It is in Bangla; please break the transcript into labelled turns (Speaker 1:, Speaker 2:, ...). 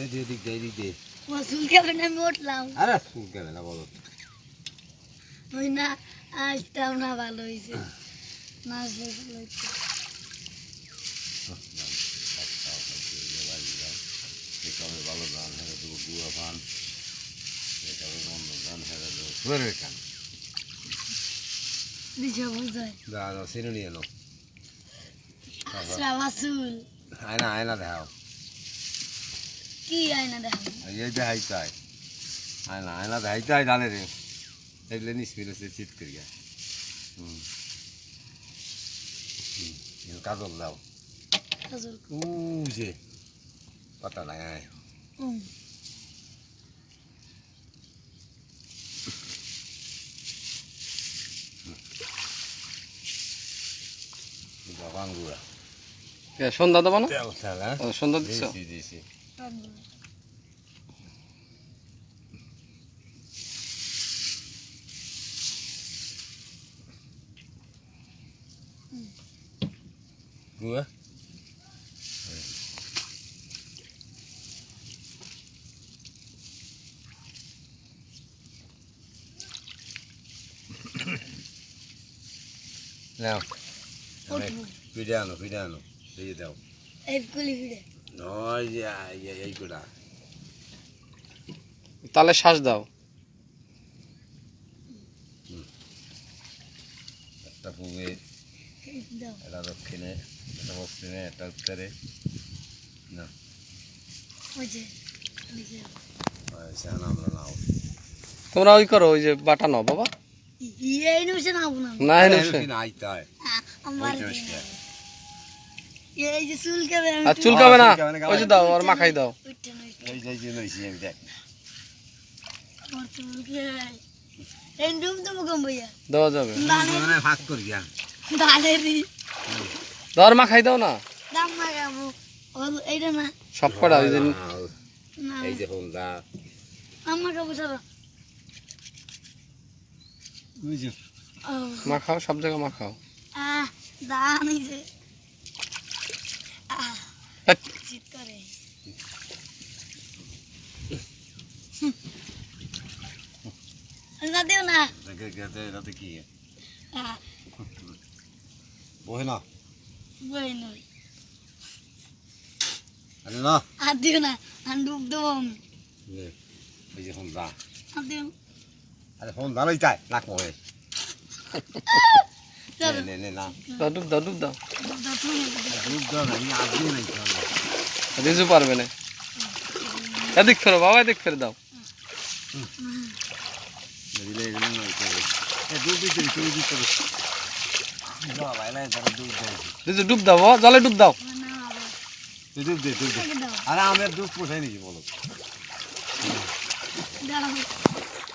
Speaker 1: দে দে দিক দে দিক দে
Speaker 2: মসুল কেমন
Speaker 1: ফুল কেন না বলো
Speaker 2: ওই না আসতাম না ভালো হয়েছে আসলে ভালো
Speaker 1: ভালো হেরে দেবো গুয়া পান এটাবে বন্ধ ধান হেরে দেবো সুরের কান
Speaker 2: দিশা বুঝায়
Speaker 1: যা যা সিনে নিয়ে এলো আয়না আয়না দেখাও।
Speaker 2: কি আয়না দেখো
Speaker 1: এই দেখাই চাই আয়না আয়না দেখাই চাই ধানে রে এগুলো নিস মিলে চিত করিয়া। হুম। কাজল দাও।
Speaker 2: কাজল
Speaker 1: উ যে পাতা
Speaker 3: কে, সন্ধ্যা দেবো না? সন্ধ্যা দিচ্ছ
Speaker 1: দিছি। দিছি
Speaker 2: কাজল।
Speaker 1: গুয়া নাও
Speaker 2: উঠবো
Speaker 1: পিঠে আনো পিঠে আনো দিয়ে দাও
Speaker 2: এই কুলি ফিরে
Speaker 1: নয়
Speaker 3: তাহলে শ্বাস দাও।
Speaker 1: একটা পূবে দক্ষিণে একটা পশ্চিমে একটা উত্তরে। না।
Speaker 3: তোমরা ওই করো ওই যে বাটা নাও বাবা।
Speaker 2: না। এই যে
Speaker 3: আর চুলকাবে না। ওই যে দাও আর মাখাই দাও।
Speaker 2: উঠতে নই
Speaker 1: এই যে যে লইছি আমি দেখ
Speaker 2: আমার চুল এই ডুব দেবো কম ভাইয়া
Speaker 3: দেওয়া যাবে।
Speaker 1: মানে ভাগ করি গিয়া
Speaker 2: দালেরই
Speaker 3: দাও আর মাখাই দাও না।
Speaker 2: দাম মাগাবো এইটা না।
Speaker 3: সব কটা ওই যে
Speaker 1: এই যে
Speaker 3: মাখাও সব জায়গায় মাখাও।
Speaker 2: আহ দান এই যে। আহ করে। না দিও না।
Speaker 1: রাতে কি? বহে না।
Speaker 2: নই
Speaker 1: আরে না।
Speaker 2: আর দিও না আর ডুব দেবো। আমি
Speaker 1: নে, এই যে
Speaker 2: আর দিও।
Speaker 1: আরে লই চাই নাক মহে
Speaker 2: চল।
Speaker 1: নে নে না
Speaker 3: দাও ডুব দাও। ডুব দাও
Speaker 2: ডুব দাও
Speaker 1: না আগে নাই
Speaker 3: রিজু পারবে না এদিক ফেরো বাবা এদিক ফের দাও
Speaker 1: দিলে এগুলো নয় করে এ দুধ দিতে তুমি দিতে বাবা এলাই তারা দুধ দেয়
Speaker 3: রিজু ডুব দাও বাবা জলে ডুব দাও
Speaker 2: না আবার
Speaker 1: তুই দুধ দে দুধ দে
Speaker 2: থেকে দাও
Speaker 1: আরে আমের দুধ পোষাই নাকি বলো
Speaker 2: দাও